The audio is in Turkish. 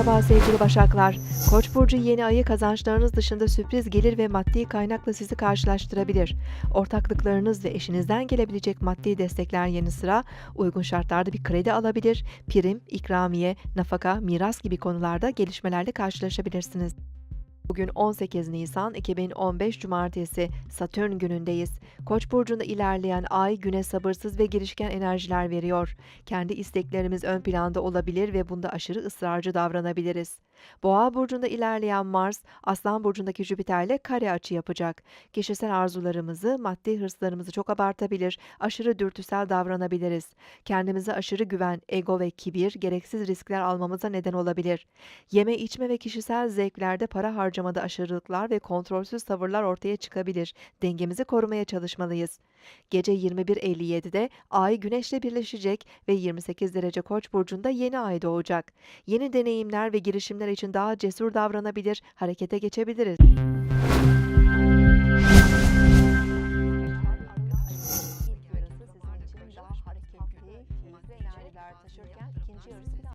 Merhaba sevgili Başaklar. Koç burcu yeni ayı kazançlarınız dışında sürpriz gelir ve maddi kaynakla sizi karşılaştırabilir. Ortaklıklarınız ve eşinizden gelebilecek maddi destekler yanı sıra uygun şartlarda bir kredi alabilir, prim, ikramiye, nafaka, miras gibi konularda gelişmelerle karşılaşabilirsiniz. Bugün 18 Nisan 2015 Cumartesi Satürn günündeyiz. Koç burcunda ilerleyen ay güne sabırsız ve girişken enerjiler veriyor. Kendi isteklerimiz ön planda olabilir ve bunda aşırı ısrarcı davranabiliriz. Boğa burcunda ilerleyen Mars, Aslan burcundaki Jüpiter'le kare açı yapacak. Kişisel arzularımızı, maddi hırslarımızı çok abartabilir, aşırı dürtüsel davranabiliriz. Kendimize aşırı güven, ego ve kibir gereksiz riskler almamıza neden olabilir. Yeme içme ve kişisel zevklerde para harcamada aşırılıklar ve kontrolsüz tavırlar ortaya çıkabilir. Dengemizi korumaya çalışmalıyız. Gece 21.57'de Ay Güneş'le birleşecek ve 28 derece Koç burcunda yeni ay doğacak. Yeni deneyimler ve girişimler için daha cesur davranabilir, harekete geçebiliriz.